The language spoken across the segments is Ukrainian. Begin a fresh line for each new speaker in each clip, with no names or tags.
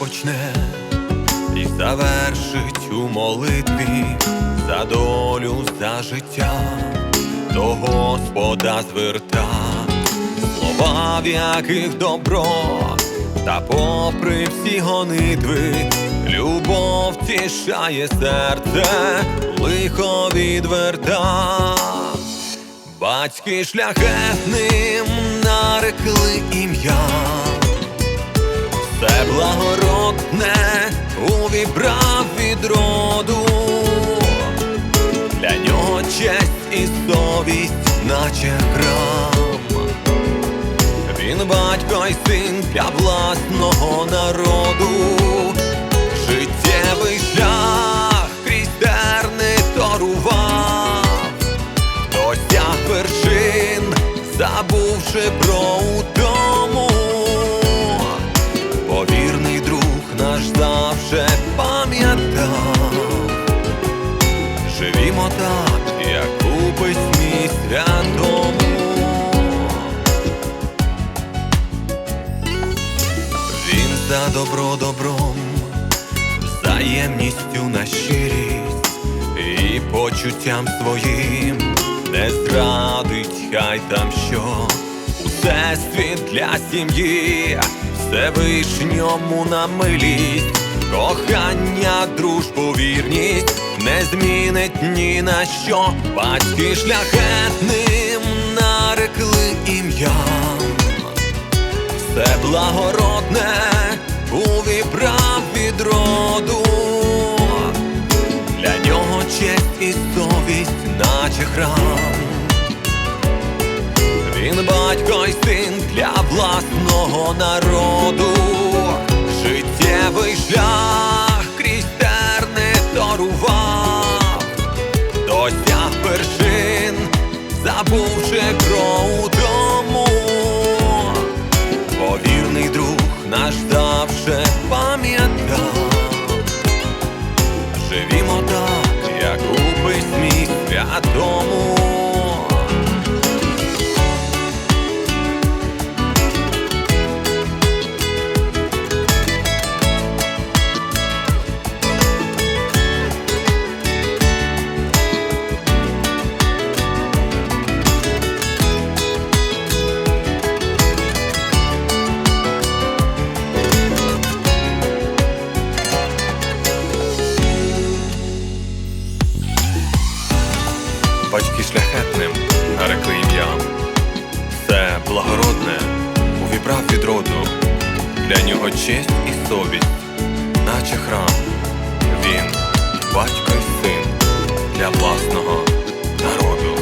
почне і завершить у молитві за долю, за життя, до Господа зверта, слова, в яких добро, та попри всі гонитви, любов тішає серце, лихо відверта. Батьки шляхетним нарекли ім'я, благородне увібрав від роду, для нього честь і совість, наче храм. Він батько й син для власного народу, життєвий шлях крізь терни торував досяг вершин, забувши про утому. За добро добром, взаємністю на щирість і почуттям своїм. Не зрадить, хай там що усе світ для сім'ї, Всевишньому на милість, кохання, дружбу, вірність не змінить ні на що, батьки шляхетним нарекли ім'ям все благородне наче храм. Він батько й син для власного народу, життєвий шлях крізь терни торував, досяг вершин, забувши про утому. Повірний друг наш завше пам'ятав, живімо так, письмі святому. Батьки шляхетним нарекли ім'ям, все благородне увібрав від роду, для нього честь і совість, наче храм. Він батько й син для власного народу.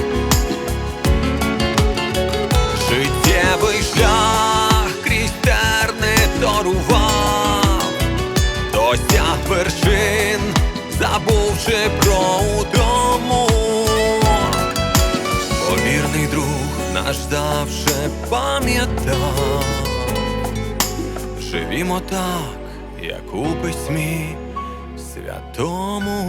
Життєвий шлях крізь терни торував, досяг вершин, забувши про утому. Завше пам'ятав, живімо так, як у письмі святому.